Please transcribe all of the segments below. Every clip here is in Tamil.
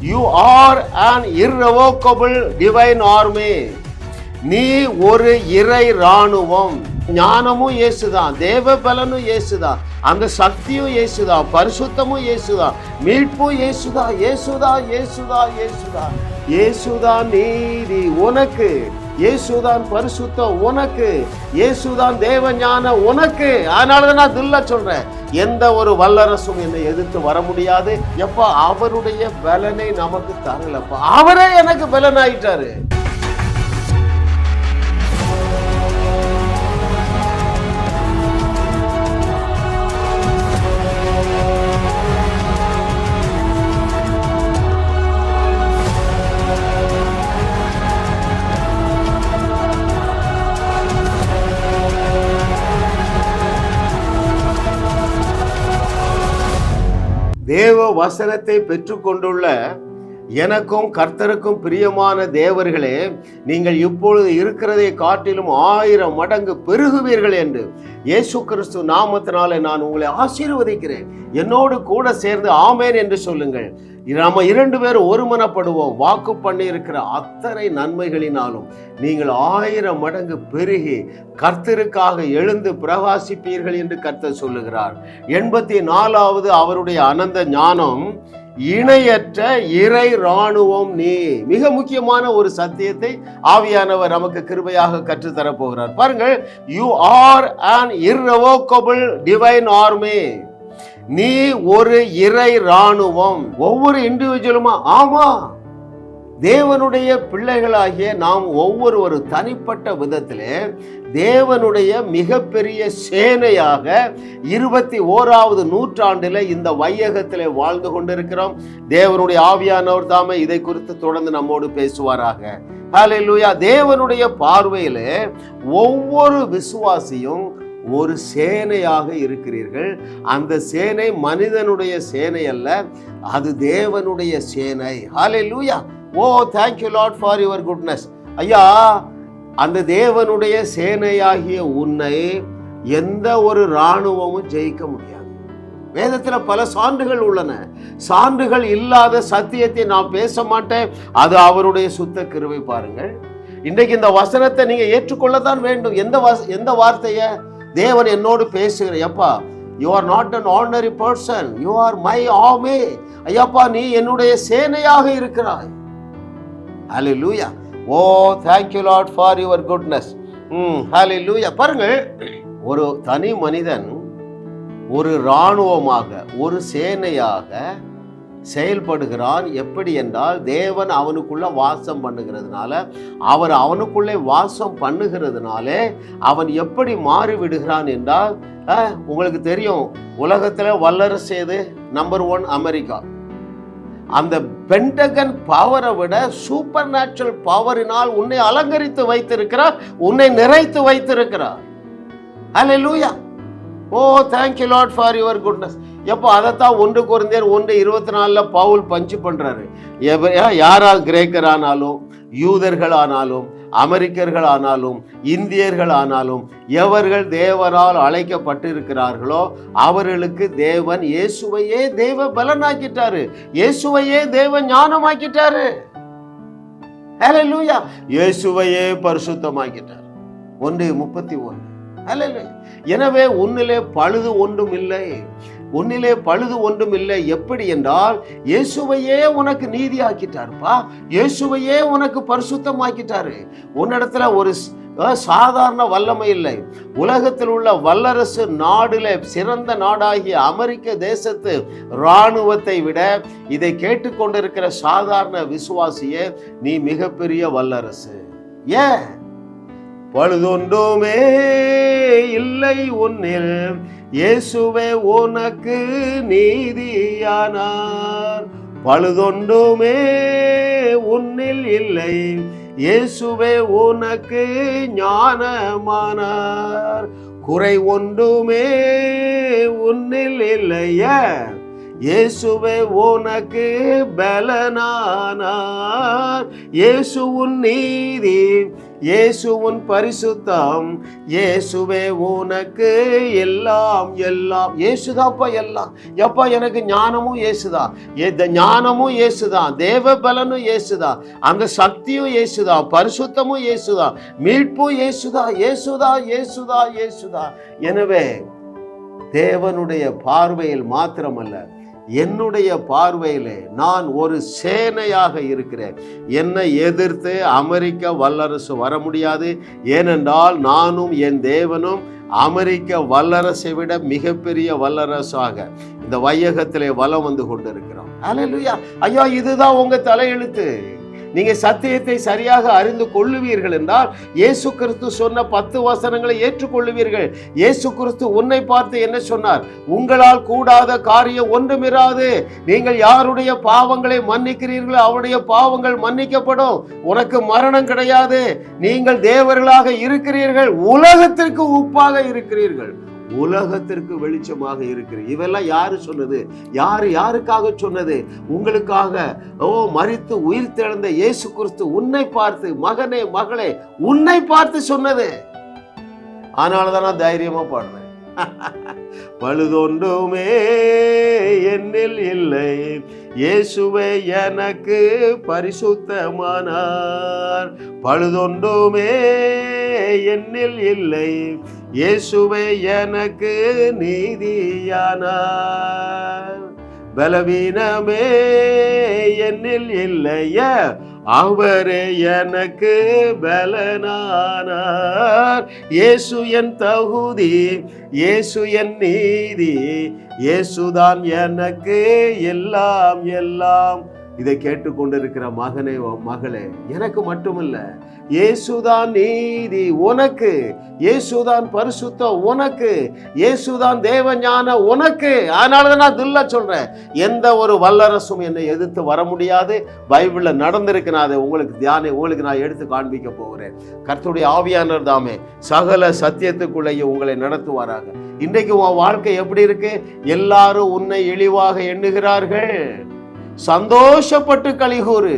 You are an irrevocable divine army நீ ஒரு இறை ராணுவம் ஞானமும் இயேசுதான் தேவ பலனும் இயேசுதான் அந்த சக்தியும் இயேசுதான் பரிசுத்தமும் இயேசுதான் மீட்பும் இயேசுதான் இயேசுதான் இயேசுதான் இயேசுதான். இயேசுதான் நீதி. உனக்கு இயேசுதான் பரிசுத்த உனக்கு இயேசுதான் தேவ ஞான உனக்கு. அதனால தான் நான் தில்ல சொல்றேன். எந்த ஒரு வல்லரசும் என்னை எதிர்த்து வர முடியாது. எப்போ அவருடைய பலனை நமக்கு தரலப்பா. அவரே எனக்கு பலன் ஆயிட்டாரு தேவ வசனத்தை பெற்றுக்கொண்டுள்ள எனக்கும் கர்த்தருக்கும் பிரியமான தேவர்களே நீங்கள் இப்பொழுது இருக்கிறதை காட்டிலும் ஆயிரம் மடங்கு பெருகுவீர்கள் என்று இயேசு கிறிஸ்து நாமத்தினாலே நான் உங்களை ஆசீர்வதிக்கிறேன். என்னோடு கூட சேர்ந்து ஆமேன் என்று சொல்லுங்கள். நாம இரண்டு பேரும் ஒருமனப்படுவோம். வாக்கு பண்ணி இருக்கிற அத்தனை நன்மைகளினாலும் நீங்கள் ஆயிரம் மடங்கு பெருகி கர்த்தருக்காக எழுந்து பிரகாசிப்பீர்கள் என்று கர்த்தர் சொல்லுகிறார். எண்பத்தி நாலாவது அவருடைய அனந்த ஞானம் இணையற்ற இறை ராணுவம் நீ. மிக முக்கியமான ஒரு சத்தியத்தை ஆவியானவர் நமக்கு கிருபையாக கற்றுத்தரப் போகிறார் பாருங்கள் you are an irrevocable divine army நீ ஒரு இறை ராணுவம் ஒவ்வொரு இண்டிவிஜுவலுமா ஆமா. தேவனுடைய பிள்ளைகளாகிய நாம் ஒவ்வொரு தனிப்பட்ட விதத்திலே தேவனுடைய மிகப்பெரிய சேனையாக இருபத்தி ஓராவது நூற்றாண்டில் இந்த வையகத்தில் வாழ்ந்து கொண்டிருக்கிறோம். தேவனுடைய ஆவியானவர் தாமே இதை குறித்து தொடர்ந்து நம்மோடு பேசுவாராக. ஹalleluya தேவனுடைய பார்வையில் ஒவ்வொரு விசுவாசியும் ஒரு சேனையாக இருக்கிறீர்கள். அந்த சேனை மனிதனுடைய சேனை அல்ல அது தேவனுடைய சேனை. Hallelujah oh thank you Lord for your goodness ஐயா அந்த தேவனுடைய சேனையாகிய உன்னை எந்த ஒரு இராணுவமும் ஜெயிக்க முடியாது. வேதத்தில் பல சான்றுகள் உள்ளன. சான்றுகள் இல்லாத சத்தியத்தை நான் பேச மாட்டேன். அது அவருடைய சுத்த கிருவை பாருங்கள். இன்றைக்கு இந்த வசனத்தை நீங்கள் ஏற்றுக்கொள்ளத்தான் வேண்டும். எந்த வச எந்த வார்த்தையை தேவன் என்னோடு பேசுகிறேன் எப்பா you are not an ordinary person you are my army Ayyappa நீ என்னுடைய சேனையாக இருக்கிறாய். Hallelujah oh thank you for your goodness ம் ஹalleluya பாருங்கள் ஒரு தனி மனிதன் ஒரு இராணுவமாக ஒரு சேனையாக செயல்படுகிறான். எப்படி என்றால் தேவன் அவனுக்குள்ள வாசம் பண்ணுகிறதுனால அவர் அவனுக்குள்ளே வாசம் பண்ணுகிறதுனாலே அவன் எப்படி மாறிவிடுகிறான் என்றால் உங்களுக்கு தெரியும் உலகத்தில் வல்லரசு எது? நம்பர் ஒன் அமெரிக்கா அந்த பென்டகன் பவரை விட சூப்பர் நேச்சுரல் பவரினால் உன்னை அலங்கரித்து வைத்திருக்கிறார் உன்னை நிறைத்து வைத்திருக்கிறார். லூயா ஓ thank you Lord for your goodness எப்போ அதைத்தான் ஒன்று குறைந்தேர் ஒன்று இருபத்தி நாலில் பவுல் பஞ்சு பண்ணுறாரு யாரா கிரேக்கர் ஆனாலும் யூதர்கள் ஆனாலும் அமெரிக்கர்கள் ஆனாலும் இந்தியர்கள் ஆனாலும் எவர்கள் தேவரால் அழைக்கப்பட்டிருக்கிறார்களோ அவர்களுக்கு தேவன் இயேசுவையே தேவ பலனாக்கிட்டாரு. இயேசுவையே தேவ ஞானமாக்கிட்டாரு. ஹalleluya. இயேசுவையே பரிசுத்தமாக்கிட்டார். ஒன்று முப்பத்தி ஒன்று. எனவே உன்னிலே பழுது ஒன்றும் இல்லை. உன்னிலே பழுது ஒன்றும் இல்லை. எப்படி என்றால் இயேசுவையே உனக்கு நீதி ஆக்கிட்டாருப்பா இயேசுவையே உனக்கு பரிசுத்தமாக்கிட்டாரு. உன்னிடத்துல ஒரு சாதாரண வல்லமை இல்லை. உலகத்தில் உள்ள வல்லரசு நாடுல சிறந்த நாடாகிய அமெரிக்க தேசத்து இராணுவத்தை விட இதை கேட்டுக்கொண்டிருக்கிற சாதாரண விசுவாசியே நீ மிகப்பெரிய வல்லரசு. ஏன்? பழுதொன்றுமே இல்லை உன்னில். இயேசுவே உனக்கு நீதியானார். பழுதொன்றுமே உன்னில் இல்லை. இயேசுவே உனக்கு ஞானமானார். குறை ஒன்றுமே உன்னில் இல்லைய. இயேசுவே உனக்கு பலனானார். இயேசு உன் நீதி இயேசுவின் பரிசுத்தம். இயேசுவே உனக்கு எல்லாம் எல்லாம். இயேசுதாப்பா எல்லாம். எப்பா எனக்கு ஞானமும் இயேசுதான் இந்த ஞானமும் இயேசுதான் தேவ பலனும் இயேசுதான் அந்த சக்தியும் இயேசுதான் பரிசுத்தமும் இயேசுதான் மீட்பும் இயேசுதா. இயேசுதா இயேசுதா இயேசுதா. எனவே தேவனுடைய பார்வையில் மாத்திரமல்ல. என்னுடைய பார்வையிலே நான் ஒரு சேனையாக இருக்கிறேன். என்னை எதிர்த்து அமெரிக்க வல்லரசு வர முடியாது. ஏனென்றால் நானும் என் தேவனும் அமெரிக்க வல்லரசை விட மிகப்பெரிய வல்லரசாக இந்த வையகத்திலே வலம் வந்து கொண்டிருக்கிறோம். அல்லேலூயா ஐயா இதுதான் உங்க தலையெழுத்து. நீங்க சத்தியத்தை சரியாக அறிந்து கொள்ளுவீர்கள் என்றால் இயேசு கிறிஸ்து சொன்ன பத்து வசனங்களை ஏற்றுக்கொள்ளுவீர்கள். இயேசு கிறிஸ்து உன்னை பார்த்து என்ன சொன்னார்? உங்களால் கூடாத காரியம் ஒன்றுமிராது நீங்கள் யாருடைய பாவங்களை மன்னிக்கிறீர்களோ அவருடைய பாவங்கள் மன்னிக்கப்படும். உனக்கு மரணம் கிடையாது. நீங்கள் தேவர்களாக இருக்கிறீர்கள். உலகத்திற்கு உப்பாக இருக்கிறீர்கள். உலகத்திற்கு வெளிச்சமாக இருக்கிற இவெல்லாம் யாரு சொன்னது? யாரு யாருக்காக சொன்னது? உங்களுக்காக ஓ மறித்து உயிர் திழந்த இயேசு கிறிஸ்து உன்னை பார்த்து மகனே மகளே உன்னை பார்த்து சொன்னது. அதனால தான் நான் தைரியமா பாடுறேன் பழுதொன்றுமே என்னில் இல்லை. இயேசுவே எனக்கு பரிசுத்தமானார். பழுதொன்றுமே என்னில் இல்லை. இயேசுவே எனக்கு நீதியானார். பலவீனமே என்னில் இல்லைய அவரே எனக்கு பலனானார். இயேசு என் தகுதி இயேசு என் நீதி இயேசுதான் எனக்கு எல்லாம் எல்லாம். இதை கேட்டுக்கொண்டிருக்கிற மகனே மகளே எனக்கு மட்டுமல்ல. இயேசுதான் நீதி உனக்கு. இயேசுதான் பரிசுத்தம் உனக்கு. இயேசுதான் தேவஞான உனக்கு. அதனால தான் நான் தில்ல சொல்கிறேன் எந்த ஒரு வல்லரசும் என்னை எதிர்த்து வர முடியாது. பைபிளில் நடந்திருக்கு. நான் அதை உங்களுக்கு தியானம் உங்களுக்கு நான் எடுத்து காண்பிக்க போகிறேன். கர்த்தருடைய ஆவியானர் தாமே சகல சத்தியத்துக்குள்ளேயே உங்களை நடத்துவாராக. இன்றைக்கு உன் வாழ்க்கை எப்படி இருக்கு? எல்லாரும் உன்னை இழிவாக எண்ணுகிறார்கள். சந்தோஷப்பட்டு கலிகூறு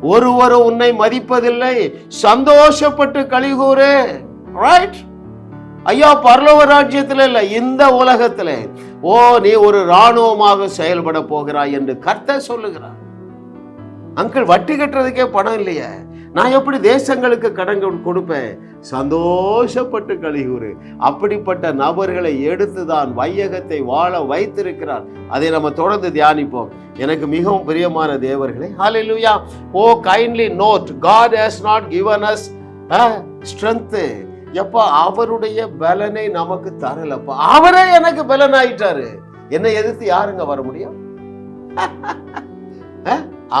ஒருவரும் உன்னை மதிப்பதில்லை. சந்தோஷப்பட்டு கலிகூறு ரைட் ஐயா பரலோக ராஜ்யத்துல இல்ல இந்த உலகத்துல. ஓ நீ ஒரு இராணுவமாக செயல்பட போகிறாய் என்று கர்த்த சொல்லுகிறார். அங்கிள் வட்டி கட்டுறதுக்கே பணம் இல்லையே. நான் எப்படி தேசங்களுக்கு கடன் கொடுப்பேன்? சந்தோஷப்பட்டு கழிவுறு அப்படிப்பட்ட நபர்களை எடுத்து தான் வையகத்தை வாழ வைத்திருக்கிறார். அதை நம்ம தொடர்ந்து தியானிப்போம். எனக்கு மிகவும் பிரியமான தேவர்களே hallelujah oh kindly note God has not given us strength எப்பா அவருடைய பலனை நமக்கு தரலப்பா. அவரே எனக்கு பலன் ஆயிட்டாரு என்னை எதிர்த்து யாருங்க வர முடியும்?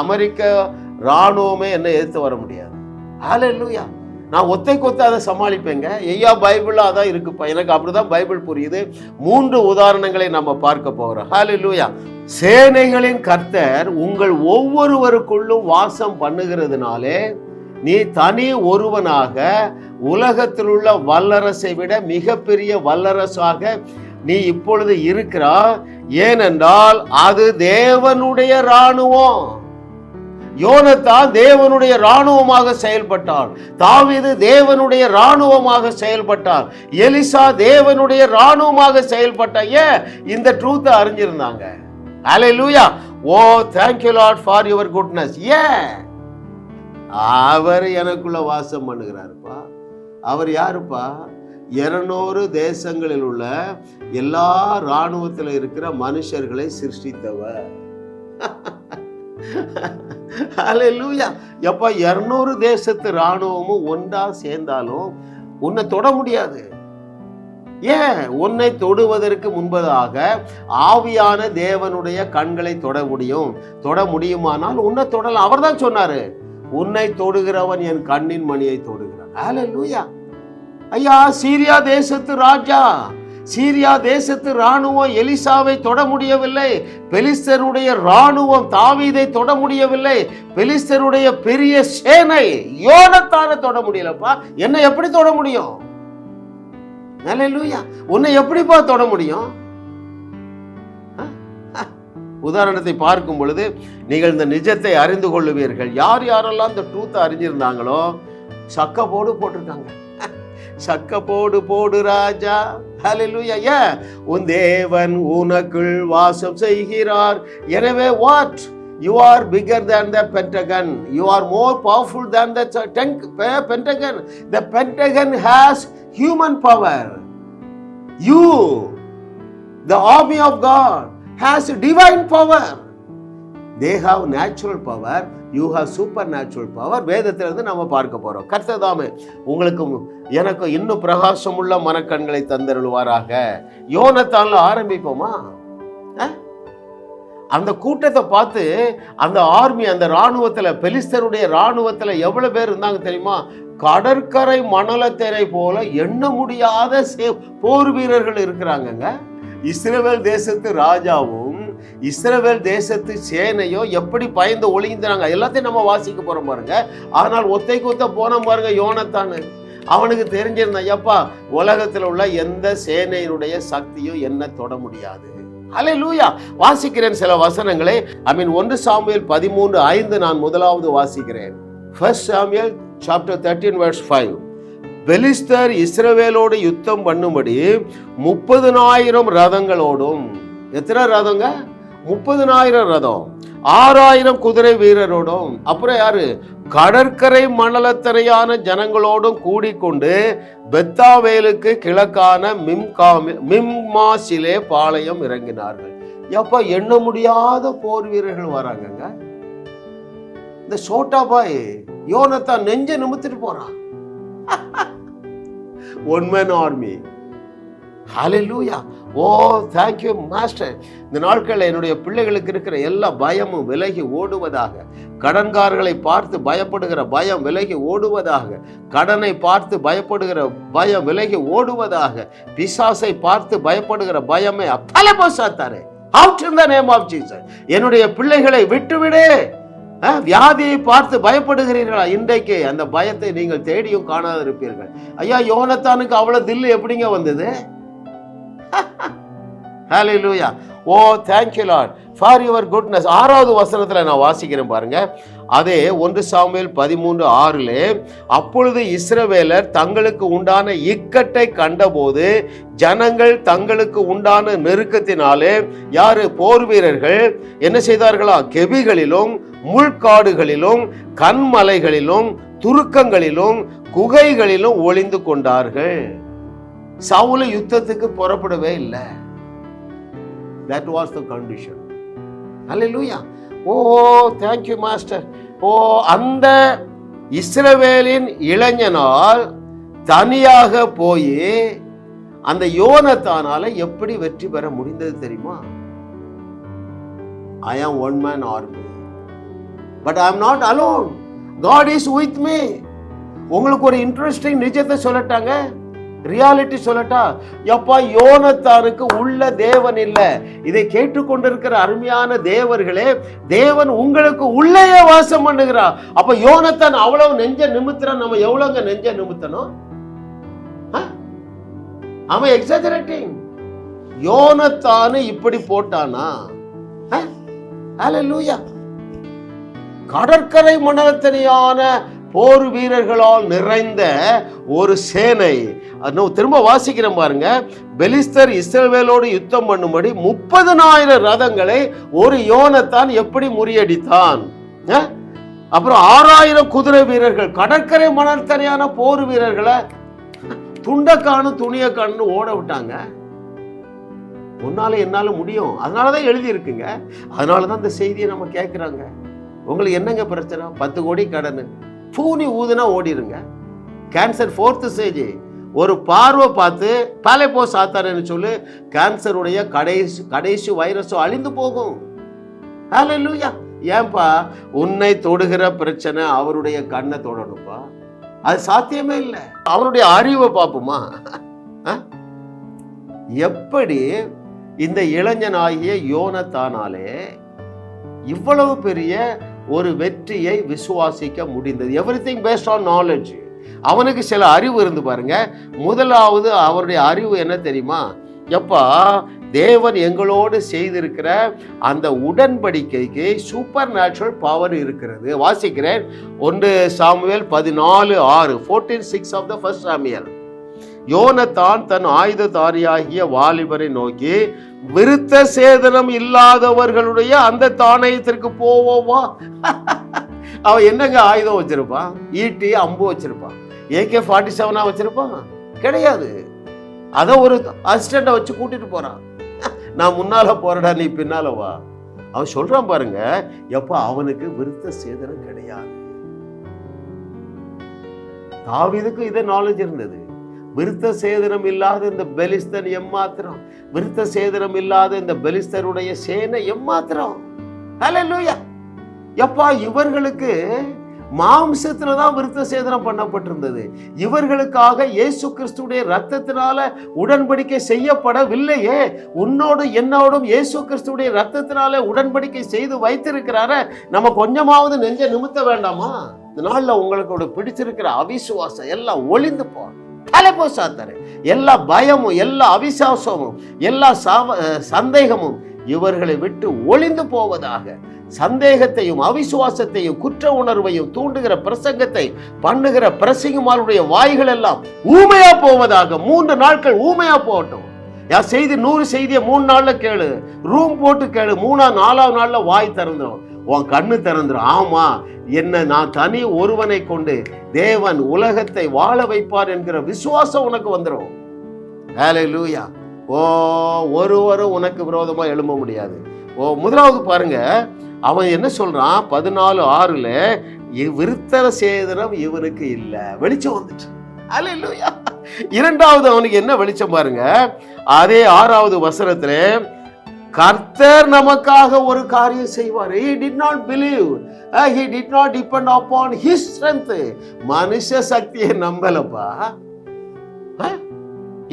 அமெரிக்கா அமெரிக்க ராணுவமே என்னை எதிர்த்து வர முடியாது. ஹalleluya நான் ஒத்தை கொத்த அதை சமாளிப்பேங்க. ஐயா பைபிள் அதான் இருக்குப்பா. எனக்கு அப்படிதான் பைபிள் புரியுது. மூன்று உதாரணங்களை நம்ம பார்க்க போகிறோம் ஹalleluya சேனைகளின் கர்த்தர் உங்கள் ஒவ்வொருவருக்குள்ளும் வாசம் பண்ணுகிறதுனாலே நீ தனி ஒருவனாக உலகத்தில் உள்ள வல்லரசை விட மிகப்பெரிய வல்லரசாக நீ இப்பொழுது இருக்கிறா ஏனென்றால் அது தேவனுடைய இராணுவம். யோனத்தான் தேவனுடைய இராணுவமாக செயல்பட்டான். தாவிது தேவனுடைய இராணுவமாக செயல்பட்டான். எலிசா தேவனுடைய இராணுவமாக செயல்பட்ட ஏன்? இந்த ட்ரூத்தை அறிஞ்சிருந்தாங்க. Hallelujah oh thank you Lord for your goodness ஏன் அவர் எனக்குள்ள வாசம் பண்ணுகிறாருப்பா. அவர் யாருப்பா? இருநூறு தேசங்களில் உள்ள எல்லா இராணுவத்தில் இருக்கிற மனுஷர்களை சிருஷ்டித்தவர். ஹalleluya எப்பா இரநூறு தேசத்து இராணுவமும் ஒன்றா சேர்ந்தாலும் உன்னை தொட முடியாது. ஏன்? உன்னை தொடுவதற்கு முன்பதாக ஆவியான தேவனுடைய கண்களை தொட முடியும். தொட முடியுமானால் உன்னை தொடலாம். அவர்தான் சொன்னாரு உன்னை தொடுகிறவன் என் கண்ணின் மணியை தொடுகிறான். ஹalleluya ஐயா சீரியா தேசத்து ராஜா சீரியா தேசத்து ராணுவம் எலிசாவை தொட முடியவில்லை. பெலிஸ்தருடைய ராணுவம் தாவீதை தொட முடியவில்லை. பெலிஸ்தருடைய பெரிய சேனை யோனத்தான தொட முடியலப்பா. என்னை எப்படி தொட முடியும்? ஹalleluya. உன்னை எப்படிப்பா தொட முடியும்? உதாரணத்தை பார்க்கும் பொழுது நீங்கள் இந்த நிஜத்தை அறிந்து கொள்ளுவீர்கள். யார் யாரெல்லாம் இந்த ட்ரூத்தை அறிஞ்சிருந்தாங்களோ சக்க போடு போட்டிருக்காங்க. சக்க போடு போடு ராஜா ஹalleluya ஏன் உன் தேவன் உனக்குள் வாசம் செய்கிறார் எனவே what you are bigger than the pentagon you are more powerful than the tank, pentagon the pentagon has human power you the army of god has divine power they have natural power you have supernatural power இருந்து நம்ம பார்க்க போகிறோம் கர்த்ததாமே உங்களுக்கும் எனக்கும் இன்னும் பிரகாசமுள்ள மனக்கண்களை தந்தருள்வாராக. யோனத்தான்ல ஆரம்பிப்போமா? அந்த கூட்டத்தை பார்த்து அந்த ஆர்மி அந்த இராணுவத்தில் பெலிஸ்தருடைய இராணுவத்தில் எவ்வளோ பேர் இருந்தாங்க தெரியுமா? கடற்கரை மணலத்தரை போல எண்ண முடியாத சே- போர் வீரர்கள் இருக்கிறாங்கங்க. இஸ்ரேல் தேசத்து ராஜாவும் இஸ்ரவேல் தேசத்து சேனையோ எப்படி பயந்து ஒளிந்தாங்க எல்லாத்தையும் நம்ம வாசிக்க போறோம் பாருங்க. ஆனால் ஒத்தை குத்த போன பாருங்க யோனத்தானு. அவனுக்கு தெரிஞ்சிருந்தான் எப்பா உலகத்தில் உள்ள எந்த சேனையினுடைய சக்தியும் என்ன தொட முடியாது. அலை லூயா வாசிக்கிறேன் சில வசனங்களை. ஐ மீன் ஒன்று சாமியல் பதிமூன்று ஐந்து நான் முதலாவது வாசிக்கிறேன். First Samuel chapter thirteen verse five பெலிஸ்தர் இஸ்ரவேலோடு யுத்தம் பண்ணும்படி முப்பதுனாயிரம் ரதங்களோடும் எத்தனை ரதங்க? முப்பதுனாயிரம் ரதம். ஆறாயிரம் குதிரை வீரரோடும் அப்புறம் யாரு? கடற்கரை மணலத்தரையான ஜனங்களோடும் கூடிக்கொண்டு பெத்தாவேலுக்கு கிழக்கான மிம்காமி மிம்மாசிலே பாளையம் இறங்கினார்கள். எப்ப எண்ண முடியாத போர் வீரர்கள் வராங்கங்க. இந்த சோட்டா பாய் யோனத்தான் நெஞ்ச நிமித்துட்டு போறான். One man army hallelujah. Oh thank you master இந்த நாட்களில் என்னுடைய பிள்ளைகளுக்கு இருக்கிற எல்லா பயமும் விலகி ஓடுவதாக. கடன்காரர்களை பார்த்து பயப்படுகிற பயம் விலகி ஓடுவதாக. கடனை பார்த்து பயப்படுகிற பயம் விலகி ஓடுவதாக. பிசாசை பார்த்து பயப்படுகிற பயமே தலைபோசாத்தாரே out in the name of Jesus என்னுடைய பிள்ளைகளை விட்டுவிடு. வியாதியை பார்த்து பயப்படுகிறீர்களா? இன்றைக்கு அந்த பயத்தை நீங்கள் தேடியும் காணாது இருப்பீர்கள் ஐயா யோனத்தானுக்கு அவ்வளவு தில்லு எப்படிங்க வந்தது? Hallelujah oh thank you Lord for your goodness ஆறாவது வசனத்தில் நான் வாசிக்கிறேன் பாருங்க. அதே ஒன்று சாமியல் பதிமூன்று ஆறில் அப்பொழுது இஸ்ரவேலர் தங்களுக்கு உண்டான இக்கட்டை கண்டபோது ஜனங்கள் தங்களுக்கு உண்டான நெருக்கத்தினாலே யாரு? போர் வீரர்கள். என்ன செய்தார்களா? கெபிகளிலும் முள்காடுகளிலும் கண்மலைகளிலும் துருக்கங்களிலும் குகைகளிலும் ஒளிந்து கொண்டார்கள். சவுல யுத்தத்துக்கு புறப்படவே இல்லை. That was the condition hallelujah oh thank you master oh அந்த இஸ்ரவேலின் இளைஞனால் தனியாக போய் அந்த யோனத்தானால எப்படி வெற்றி பெற முடிந்தது தெரியுமா? I am one man army but I am not alone God is with me உங்களுக்கு ஒரு இன்ட்ரெஸ்டிங் நிஜத்தை சொல்லட்டாங்க. ரியாலிட்டி சொல்லட்டா எப்பா யோனத்தானுக்கு உள்ள தேவன் இல்லை. இதை கேட்டுக்கொண்டிருக்கிற அருமையான தேவர்களே தேவன் உங்களுக்கு உள்ளேயே வாசம் பண்ணுகிறார் அப்ப யோனத்தான் அவ்வளவு நெஞ்ச நிமித்துறான். நம்ம எவ்வளவுங்க நெஞ்ச நிமித்தணும்? ஆ? அவன் எக்ஸாஜரேட்டிங் யோனத்தானு இப்படி போட்டானா? ஹalleluya கடற்கரை மணத்தனியான போர் வீரர்களால் நிறைந்த ஒரு சேனை. இன்னும் திரும்ப வாசிக்கிறேன் பாருங்க. பெலிஸ்தர் இஸ்ரவேலோடு யுத்தம் பண்ணும்படி முப்பதனாயிரம் ரதங்களை ஒரு யோனத்தான் எப்படி முறியடித்தான்? அப்புறம் ஆறாயிரம் குதிரை வீரர்கள் கடற்கரை மணல்தனையான போர் வீரர்களை துண்டக்கானு துணியக்கானு ஓட விட்டாங்க. உன்னால என்னால முடியும். அதனாலதான் எழுதியிருக்குங்க. அதனால அதனாலதான் இந்த செய்தியை நம்ம கேட்குறாங்க. உங்களுக்கு என்னங்க பிரச்சனை? பத்து கோடி கடன். பூனி ஊதுனா ஓடிடுங்க கேன்சர் ஃபோர்த்து ஸ்டேஜ் ஒரு பார்வை பார்த்து பாலை போ சாத்தாரன்னு சொல்லு கேன்சருடைய கடைசி கடைசி வைரஸும் அழிந்து போகும். ஹalleluya ஏன்பா? உன்னை தொடுகிற பிரச்சனை அவருடைய கண்ணை தொடணும்ப்பா. அது சாத்தியமே இல்லை. அவருடைய அறிவை பார்ப்போமா? எப்படி இந்த இளைஞனாகிய யோனத்தானாலே இவ்வளவு பெரிய ஒரு வெற்றியை விசுவாசிக்க முடிந்தது. Everything based on knowledge அவனுக்கு சில அறிவு இருந்து பாருங்க. முதலாவது அவருடைய அறிவு என்ன தெரியுமா? எப்பா தேவன் எங்களோடு செய்திருக்கிற அந்த உடன்படிக்கைக்கு சூப்பர் நேச்சுரல் பவர் இருக்கிறது. வாசிக்கிறேன். ஒன்று சாமுவேல் பதினாலு ஆறு fourteen six of the first Samuel Jonathan தன் ஆயுததாரியாகிய வாலிபரை நோக்கி விருத்த சேதனம் இல்லாதவர்களுடைய அந்த தானயத்திற்கு போவோமா? அவன் என்னங்க ஆயுதம் வச்சிருப்பான் ஈட்டி அம்பு வச்சிருப்பான் ஏகே ஃபார்ட்டி செவனா வச்சிருப்பான் கிடையாது. அதை ஒரு அசிஸ்டண்ட்டை வச்சு கூட்டிட்டு போறான் நான் முன்னால போறடா நீ பின்னால வா. அவன் சொல்றான் பாருங்க எப்ப அவனுக்கு விருத்த சேதனம் கிடையாது. தாவிதுக்கு இதே நாலேஜ் இருந்தது. விருத்த சேதனம் இல்லாத இந்த பெலிஸ்தன் எம்மாத்திரம். விருத்த சேதனம் இல்லாத இந்த பெலிஸ்தருடைய சேனை எம்மாத்திரம். ஹalleluya எப்பா இவர்களுக்கு மாம்சத்துல தான் விருத்த சேதனம் பண்ணப்பட்டிருந்தது. இவர்களுக்காக இயேசு கிறிஸ்துடைய ரத்தத்தினால உடன்படிக்கை செய்யப்படவில்லையே. உன்னோடும் என்னோடும் இயேசு கிறிஸ்துடைய ரத்தத்தினால உடன்படிக்கை செய்து வைத்திருக்கிறார. நம்ம கொஞ்சமாவது நெஞ்ச நிமித்த வேண்டாமா? இந்த நாளில் உங்களுக்கு பிடிச்சிருக்கிற அவிசுவாசம் எல்லாம் ஒளிந்து போகணும் தலைப்போ சாத்தாரு எல்லா பயமும் எல்லா அவிசாசமும் எல்லா சாவ சந்தேகமும் இவர்களை விட்டு ஒளிந்து போவதாக சந்தேகத்தையும் அவிசுவாசத்தையும் குற்ற உணர்வையும் தூண்டுகிற பிரசங்கத்தை பண்ணுகிற பிரசங்கமாருடைய வாய்கள் எல்லாம் ஊமையா போவதாக மூன்று நாட்கள் ஊமையா போகட்டும். யா செய்தி நூறு செய்தியை மூணு நாள்ல கேளு ரூம் போட்டு கேளு மூணா நாலாவது நாள்ல வாய் திறந்துடும் உன் கண்ணு திறந்துடும் ஆமா என்ன நான் தனி ஒருவனை கொண்டு தேவன் உலகத்தை வாழ வைப்பார் என்கிற விசுவாசம் உனக்கு வந்துடும் வேலை லூயா ஓ ஒருவரும் உனக்கு விரோதமாக எழும்ப முடியாது. ஓ முதலாவது பாருங்க அவன் என்ன சொல்றான்? பதினாலு ஆறுல விருத்தர சேதனம் இவனுக்கு இல்லை. வெளிச்சம் வந்துச்சு ஹalleluya இரண்டாவது அவனுக்கு என்ன வெளிச்சம் பாருங்க? அதே ஆறாவது வசனத்துல கர்த்தர் நமக்காக ஒரு காரியம் செய்வார். He did not believe he did not depend upon his strength மனுஷ சக்தியை நம்பலப்பா.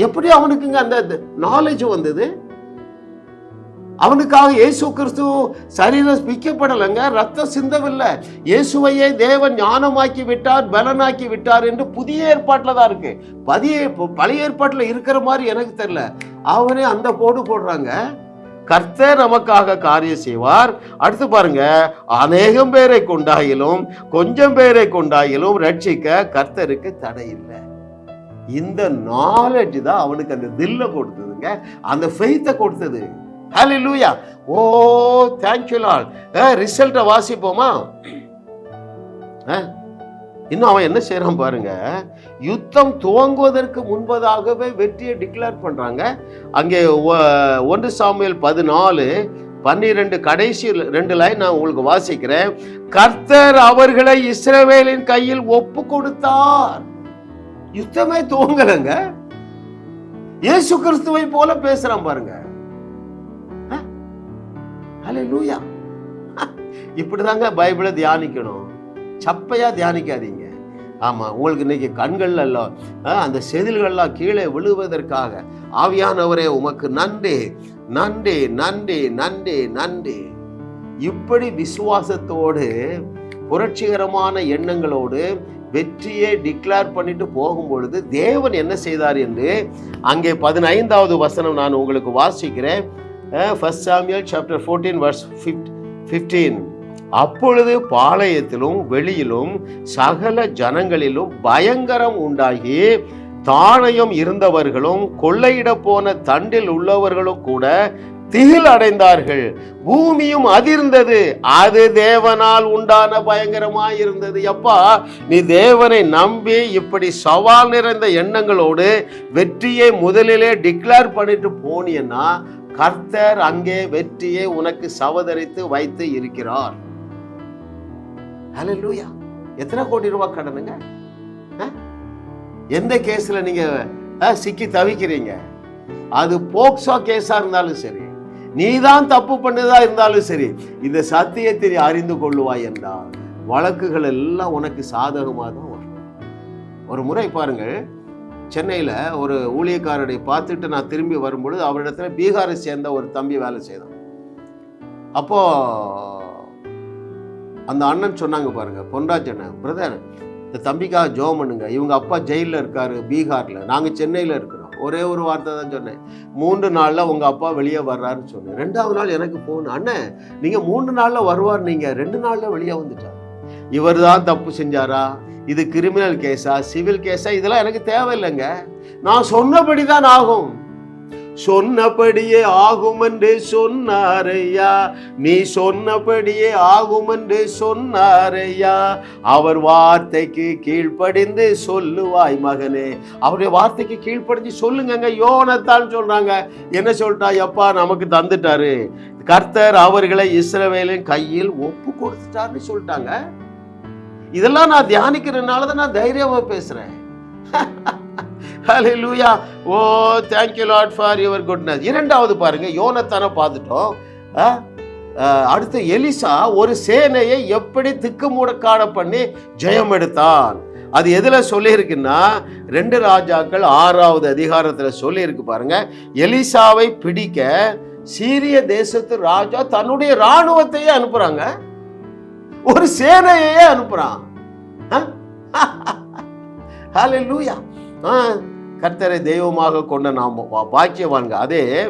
எப்படி அவனுக்குங்க அந்த நாலேஜ் வந்தது? அவனுக்காக இயேசு கிறிஸ்து சரீரம் பிக்கப்படலைங்க ரத்தம் சிந்தவில்லை. இயேசுவையே தேவன் ஞானமாக்கி விட்டார் பலனாக்கி விட்டார் என்று புதிய ஏற்பாட்டில் தான் இருக்கு. பதிய பழைய ஏற்பாட்டில் இருக்கிற மாதிரி எனக்கு தெரியல. அவனே அந்த போடு போடுறாங்க. கர்த்தர் நமக்காக காரியம் செய்வார். அடுத்து பாருங்க அநேகம் பேரை கொண்டாயிலும் கொஞ்சம் பேரை கொண்டாயிலும் ரட்சிக்க கர்த்தருக்கு தடை இல்லை. இந்த நாலேஜ் தான் அவனுக்கு அந்த தில்ல கொடுத்ததுங்க. அந்த ஃபெய்த்தை கொடுத்தது. ஹalleluya ஓ தேங்க்யூ லால் ரிசல்ட்டை வாசிப்போமா? ஆ? இன்னும் அவன் என்ன செய்கிறான் பாருங்க யுத்தம் துவங்குவதற்கு முன்பதாகவே வெற்றியை டிக்ளேர் பண்றாங்க. அங்கே ஒன்று சாமியல் பதினாலு பன்னிரெண்டு கடைசி ரெண்டு லைன் நான் உங்களுக்கு வாசிக்கிறேன். கர்த்தர் அவர்களை இஸ்ரவேலின் கையில் ஒப்பு கொடுத்தார் யுத்தமே துவங்கலைங்க. இயேசு கிறிஸ்துவை போல பேசுறான் பாருங்க. இப்படிதாங்க பைபிளை தியானிக்கணும். சப்பையா தியானிக்காதீங்க. ஆமா உங்களுக்கு இன்னைக்கு கண்கள் எல்லாம் அந்த செதில்கள்லாம் கீழே விழுவதற்காக. ஆவியானவரே உமக்கு நன்றி. நன்றி நன்றி நன்றி நன்றி. இப்படி விசுவாசத்தோடு புரட்சிகரமான எண்ணங்களோடு வெற்றியை டிக்ளேர் பண்ணிட்டு போகும் பொழுது தேவன் என்ன செய்தார் என்று அங்கே பதினைந்தாவது வசனம் நான் உங்களுக்கு வாசிக்கிறேன். First Samuel chapter fourteen verse fifth fifteen அப்பொழுது பாளையத்திலும் வெளியிலும் சகல ஜனங்களிலும் பயங்கரம் உண்டாகி தானயம் இருந்தவர்களும் கொள்ளையிட போன தண்டில் உள்ளவர்களும் கூட திகில் அடைந்தார்கள். பூமியும் அதிர்ந்தது. அது தேவனால் உண்டான பயங்கரமாய் இருந்தது. எப்பா நீ தேவனை நம்பி இப்படி சவால் நிறைந்த எண்ணங்களோடு வெற்றியை முதலிலே டிக்ளேர் பண்ணிட்டு போனீன்னா கர்த்தர் அங்கே வெற்றியை உனக்கு சவதரித்து வைத்து இருக்கிறார். ஹalleluya. எத்தனை கோடி ரூபாய் கடனுங்க? எந்த கேஸில் நீங்கள் சிக்கி தவிக்கிறீங்க? அது போக்சோ கேஸாக இருந்தாலும் சரி நீதான் தப்பு பண்ணதா இருந்தாலும் சரி இந்த சத்தியத்தை நீ அறிந்து கொள்ளுவாய் என்றால் வழக்குகள் எல்லாம் உனக்கு சாதகமாக தான் வரும். ஒரு முறை பாருங்கள் சென்னையில் ஒரு ஊழியக்காரரை பார்த்துட்டு நான் திரும்பி வரும்பொழுது அவரிடத்துல பீகாரை சேர்ந்த ஒரு தம்பி வேலை செய்தான். அப்போது அந்த அண்ணன் சொன்னாங்க பாருங்க பொன்ராஜ் அண்ணன் பிரதர் இந்த தம்பிக்காக ஜோம் பண்ணுங்க. இவங்க அப்பா ஜெயிலில் இருக்காரு பீகாரில். நாங்கள் சென்னையில் இருக்கிறோம். ஒரே ஒரு வார்த்தை தான் சொன்னேன். மூன்று நாளில் உங்கள் அப்பா வெளியே வர்றாருன்னு சொன்னேன். ரெண்டாவது நாள் எனக்கு போகணும் அண்ணன் நீங்கள் மூன்று நாளில் வருவார் நீங்கள் ரெண்டு நாளில் வெளியே வந்துட்டார். இவர் தான் தப்பு செஞ்சாரா? இது கிரிமினல் கேஸா சிவில் கேஸா இதெல்லாம் எனக்கு தேவையில்லைங்க. நான் சொன்னபடி தான் ஆகும். சொன்னபடியே ஆகும் என்று சொன்னாரையா நீ சொன்னபடியே ஆகும் என்று சொன்னாரையா அவர் வார்த்தைக்கு கீழ்ப்படிந்து சொல்லுவாய் மகனே. அவருடைய வார்த்தைக்கு கீழ்ப்படிஞ்சு சொல்லுங்கங்க. யோனத்தான் சொல்றாங்க. என்ன சொல்லிட்டா? எப்பா நமக்கு தந்துட்டாரு. கர்த்தர் அவர்களை இஸ்ரவேலின் கையில் ஒப்பு கொடுத்துட்டாருன்னு சொல்லிட்டாங்க. இதெல்லாம் நான் தியானிக்கிறதுனால தான் நான் தைரியமா பேசுறேன் லூயா ஓ thank you lot for your goodness இரண்டாவது பாருங்க யோனத்தான பார்த்துட்டோம். ஆ? அடுத்து எலிசா ஒரு சேனையை எப்படி திக்குமுடக்காட பண்ணி ஜெயம் எடுத்தான். அது எதில் சொல்லியிருக்குன்னா ரெண்டு ராஜாக்கள் ஆறாவது அதிகாரத்தில் சொல்லியிருக்கு பாருங்க. எலிசாவை பிடிக்க சீரிய தேசத்து ராஜா தன்னுடைய ராணுவத்தையே அனுப்புறாங்க. ஒரு சேனையே அனுப்புறான். லூயா ஆ கர்த்தரை தெய்வமாக கொண்ட நாம் பாக்கியவான்கள். அதே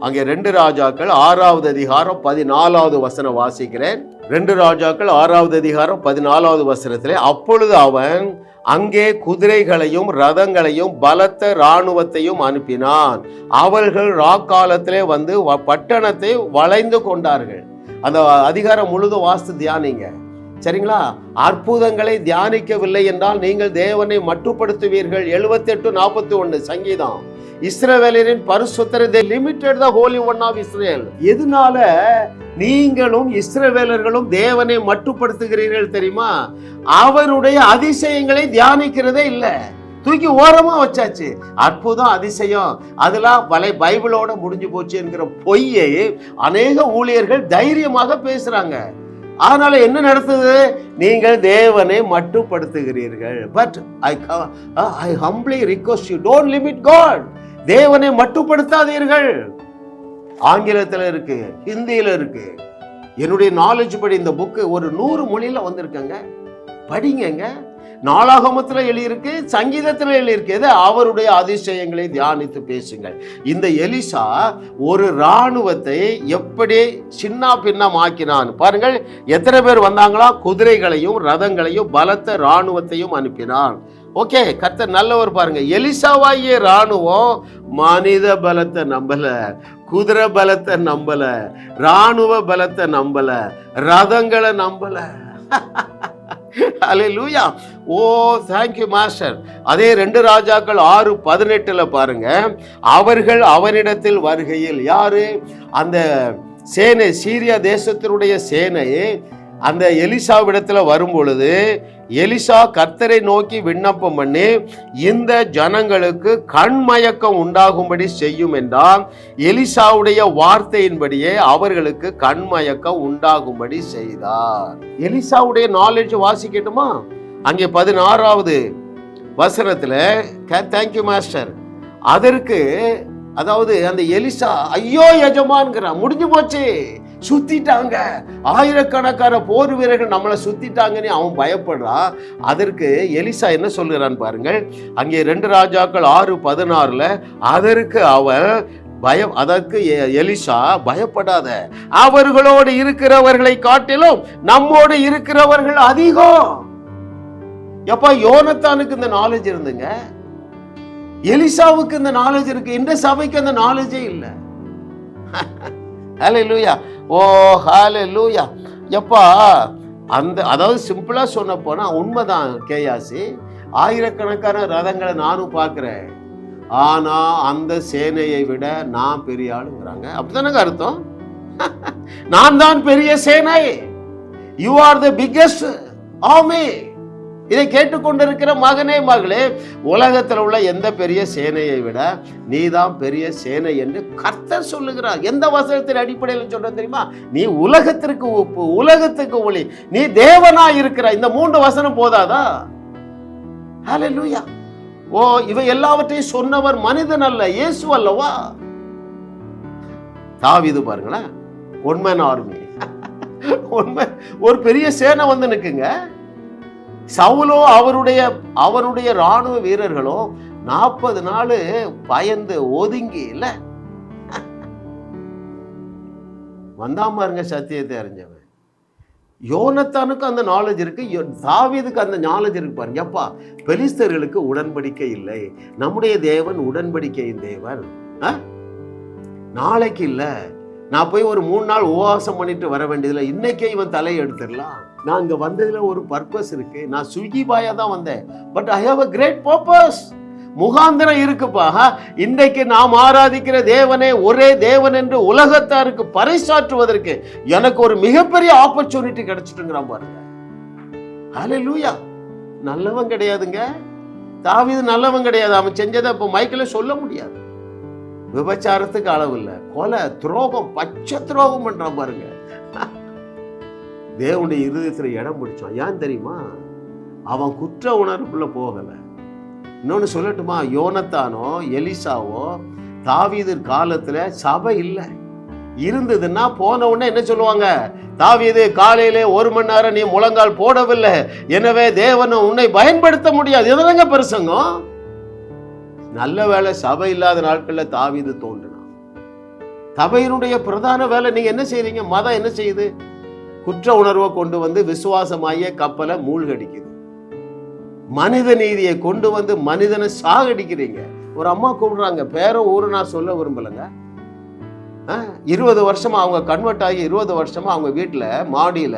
அங்கே ரெண்டு ராஜாக்கள் ஆறாவது அதிகாரம் பதினாலாவது வசனம் வாசிக்கிறேன். ரெண்டு ராஜாக்கள் ஆறாவது அதிகாரம் பதினாலாவது வசனத்திலே அப்பொழுது அவன் அங்கே குதிரைகளையும் ரதங்களையும் பலத்த இராணுவத்தையும் அனுப்பினான். அவர்கள் ராக்காலத்திலே வந்து வ- பட்டணத்தை வளைந்து கொண்டார்கள். அந்த அதிகாரம் முழுதும் வாஸ்து தியானிங்க. சரிங்களா? அற்புதங்களை தியானிக்கவில்லை என்றால் நீங்கள் தேவனை மட்டுப்படுத்துவீர்கள். எழுபத்தெட்டு நாற்பத்தி ஒன்று சங்கீதம். இஸ்ரவேலரின் பரிசுத்தரை they the holy one of Israel எதனால நீங்களும் இஸ்ரவேலர்களும் தேவனை மட்டுப்படுத்துகிறீர்கள் தெரியுமா? அவருடைய அதிசயங்களை தியானிக்கிறதே இல்லை. தூக்கி ஓரமா வச்சாச்சு. அற்புதம் அதிசயம். அதெல்லாம் பல பைபிளோட முடிஞ்சு போச்சு என்கிற பொய்யை அநேக ஊழியர்கள் தைரியமாக பேசுறாங்க. அதனால என்ன நடத்துது? நீங்கள் தேவனை மட்டுப்படுத்துகிறீர்கள். But I I humbly request you don't limit God தேவனை மட்டுப்படுத்தாதீர்கள். ஆங்கிலத்தில் இருக்கு ஹிந்தியில் இருக்கு. என்னுடைய நாலேஜ் படி இந்த புக்கு ஒரு நூறு மொழியில் வந்திருக்கங்க. படிங்கங்க. நாளாகமத்தில் எழுதியிருக்கு சங்கீதத்தில் எழுதியிருக்கு. எது? அவருடைய அதிசயங்களை தியானித்து பேசுங்கள். இந்த எலிசா ஒரு இராணுவத்தை எப்படி சின்ன பின்னமாக்கினான்? பாருங்கள் எத்தனை பேர் வந்தாங்களா? குதிரைகளையும் ரதங்களையும் பலத்த இராணுவத்தையும் அனுப்பினான். ஓகே கர்த்தர் நல்லவர் பாருங்க. எலிசாவாகிய இராணுவம் மனித பலத்தை நம்பல குதிரை பலத்தை நம்பல இராணுவ பலத்தை நம்பல ரதங்களை நம்பல. அல்லேலூயா ஓ தேங்க்யூ மாஸ்டர் அதே ரெண்டு ராஜாக்கள் ஆறு பதினெட்டுல பாருங்க. அவர்கள் அவனிடத்தில் வருகையில் யாரு? அந்த சேனை சீரியா தேசத்தினுடைய சேனை அந்த எலிசாவிடத்தில் வரும் பொழுது எலிசா கர்த்தரை நோக்கி விண்ணப்பம் பண்ணி இந்த ஜனங்களுக்கு கண்மயக்கம் உண்டாகும்படி செய்யும் என்றால் எலிசாவுடைய வார்த்தையின்படியே அவர்களுக்கு கண்மயக்கம் உண்டாகும்படி செய்தார். எலிசாவுடைய நாலேஜ் வாசிக்கட்டுமா? அங்கே பதினாறாவது வசனத்தில் தேங்க்யூ மாஸ்டர் அதற்கு அதாவது அந்த எலிசா ஐயோ எஜமான்கிறான் முடிஞ்சு போச்சு. சுத்திட்டாங்க. ஆயிரக்கணக்கான போர் வீரர்கள் நம்மளை சுத்திட்டாங்கன்னு அவன் பயப்படுறான் அதற்கு எலிசா என்ன சொல்லுறான் பாருங்கள். அங்கே ரெண்டு ராஜாக்கள் ஆறு பதினாறுல அதற்கு அவன் பயம் அதற்கு எலிசா பயப்படாத. அவர்களோடு இருக்கிறவர்களை காட்டிலும் நம்மோடு இருக்கிறவர்கள் அதிகம். எப்பா யோனத்தானுக்கு இந்த நாலேஜ் இருந்துங்க? எலிசாவுக்கு இந்த நாலேஜ் இருக்கு. இந்த சபைக்கு அந்த நாலேஜே இல்லை. ஹலே லூயா ஓ ஹாலே லூயா எப்பா அந்த அதாவது சிம்பிளாக சொன்ன போனால் உண்மைதான் கேயாசி ஆயிரக்கணக்கான ரதங்களை நானும் பார்க்குறேன். ஆனால் அந்த சேனையை விட நான் பெரிய ஆளுங்கிறாங்க அப்படிதானங்க அர்த்தம்? நான் தான் பெரிய சேனை. யூ ஆர் த பிக்கஸ்ட் ஆமே இதை கேட்டுக்கொண்டிருக்கிற மகனே மகளே உலகத்தில் உள்ள எந்த பெரிய சேனையை விட நீதான் பெரிய சேனை என்று கர்த்தர் சொல்லுகிறார். எந்த வசனத்தின் அடிப்படையில் சொல்ற தெரியுமா? நீ உலகத்திற்கு உப்பு உலகத்துக்கு ஒளி நீ தேவனா இருக்கிற இந்த மூன்று வசனம் போதாதா? ஹalleluya ஓ இவை எல்லாவற்றையும் சொன்னவர் மனிதன் அல்ல இயேசு அல்லவா? தாவிது பாருங்களேன் ஒன்மன் ஆர்மி உண்மை ஒரு பெரிய சேனை வந்து நிற்குங்க சவுலோ அவருடைய அவருடைய ராணுவ வீரர்களோ நாற்பது நாள் பயந்து ஒதுங்கி இல்ல? வந்தாம பாருங்க சத்தியத்தை அறிஞ்சவன். யோனத்தானுக்கு அந்த நாலேஜ் இருக்கு யோ- தாவீதுக்கு அந்த நாலேஜ் இருக்கு பாருங்க. அப்பா பெலிஸ்தர்களுக்கு உடன்படிக்கை இல்லை. நம்முடைய தேவன் உடன்படிக்கையின் தேவன். நாளைக்கு இல்லை. நான் போய் ஒரு மூணு நாள் உபவாசம் பண்ணிட்டு வர வேண்டியதில்லை. இன்னைக்கே இவன் தலையை எடுத்துடலாம். நான் இங்கே வந்ததில் ஒரு பர்பஸ் இருக்குது நான் ஸ்விக்கி பாயாக தான் வந்தேன். But I have a great purpose முகாந்திரம் இருக்குப்பா. இன்றைக்கு நாம் ஆராதிக்கிற தேவனே ஒரே தேவன் என்று உலகத்தாருக்கு பறைசாற்றுவதற்கு எனக்கு ஒரு மிகப்பெரிய ஆப்பர்ச்சுனிட்டி கிடைச்சிட்டுங்கிறான் பாருங்க. லூயா நல்லவன் கிடையாதுங்க. தாவிது நல்லவன் கிடையாது. அவன் செஞ்சதை அப்போ மைக்கில் சொல்ல முடியாது. விபச்சாரத்துக்கு அளவு இல்லை. கொலை துரோகம் பச்சை துரோகம் பண்ணுறான் பாருங்கள் தேவனுடைய இருதயத்தில் இடம் பிடிச்சான் ஏன் தெரியுமா? அவன் குற்ற உணர்வுக்குள்ளே போகலை. இன்னொன்று சொல்லட்டுமா? யோனத்தானோ எலிசாவோ தாவீதர் காலத்தில் சபை இல்லை. இருந்ததுன்னா போன உடனே என்ன சொல்லுவாங்க? தாவீது காலையிலே ஒரு மணி நேரம் நீ முழங்கால் போடவில்லை. எனவே தேவன் உன்னை பயன்படுத்த முடியாது. இதுதாங்க பிரசங்கம்? நல்ல வேலை சபை இல்லாத நாட்களில் தாவீது தோன்றினான். சபையினுடைய பிரதான வேலை நீங்க என்ன செய்றீங்க? மதம் என்ன செய்யுது? குற்ற உணர்வை கொண்டு வந்து விசுவாசமாகிய கப்பலை மூழ்கடிக்குது. மனித நீதியை கொண்டு வந்து மனிதனை சாகடிக்கிறீங்க. ஒரு அம்மா கூப்பிடுறாங்க பேர ஊரு நான் சொல்ல விரும்பலைங்க. ஆ, இருபது வருஷமா அவங்க கன்வெர்ட் ஆகி இருபது வருஷமா அவங்க வீட்டில் மாடியில்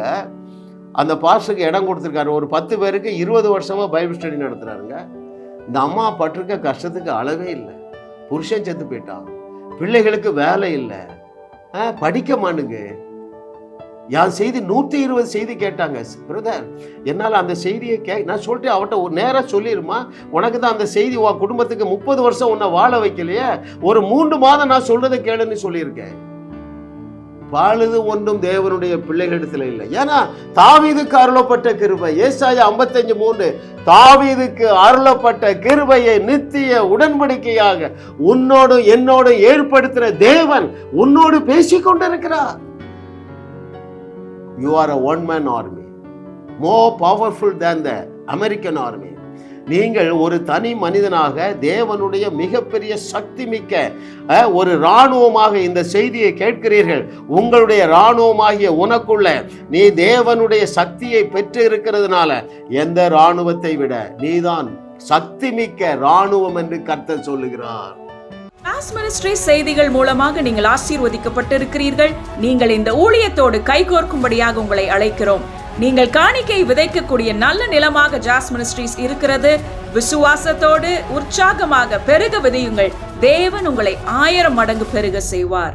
அந்த பாஸ்டருக்கு இடம் கொடுத்துருக்காரு. ஒரு பத்து பேருக்கு இருபது வருஷமா பைபிள் ஸ்டடி நடத்துறாருங்க. இந்த அம்மா பட்டிருக்க கஷ்டத்துக்கு அளவே இல்லை. புருஷன் செத்து போயிட்டான். பிள்ளைகளுக்கு வேலை இல்லை. ஆ, படிக்க மாட்டுங்க என் செய்தி? நூற்றி இருபது செய்தி கேட்டாங்க. பிரதர் என்னால் அந்த செய்தியை கே நான் சொல்லிட்டு அவட்ட ஒரு நேராக சொல்லிடுமா உனக்கு தான் அந்த செய்தி உன் குடும்பத்துக்கு முப்பது வருஷம் உன்னை வாழ வைக்கலையே? ஒரு மூன்று மாதம் நான் சொல்றதை கேளுன்னு சொல்லியிருக்கேன். வாழுது ஒன்றும் தேவனுடைய பிள்ளைகளிடத்தில் இல்லை. ஏன்னா தாவீதுக்கு அருளப்பட்ட கிருபை ஏசாய ஐம்பத்தஞ்சு மூன்று தாவீதுக்கு அருளப்பட்ட கிருபையை நித்திய உடன்படிக்கையாக உன்னோடு என்னோடு ஏற்படுத்துகிற தேவன் உன்னோடு பேசிக் கொண்டிருக்கிறார் you are a one man army more powerful than the American army நீங்கள் ஒரு தனி மனிதனாக தேவனுடைய மிகப்பெரிய சக்தி மிக்க ஒரு இராணுவமாக இந்த செய்தியை கேட்கிறீர்கள். உங்களுடைய இராணுவமாகிய உனக்குள்ள நீ தேவனுடைய சக்தியை பெற்று இருக்கிறதுனால எந்த இராணுவத்தை விட நீதான் சக்தி மிக்க இராணுவம் என்று கர்த்தர் சொல்லுகிறார். கிளாஸ் மினிஸ்ட்ரி செய்திகள் மூலமாக நீங்கள் ஆசீர்வதிக்கப்பட்டிருக்கிறீர்கள். நீங்கள் இந்த ஊழியத்தோடு கைகோர்க்கும்படியாக உங்களை அழைக்கிறோம். நீங்கள் காணிக்கை விதைக்கக்கூடிய நல்ல நிலமாக ஜாஸ் மினிஸ்ட்ரீஸ் இருக்கிறது. விசுவாசத்தோடு உற்சாகமாக பெருக விதையுங்கள். தேவன் உங்களை ஆயிரம் மடங்கு பெருக செய்வார்.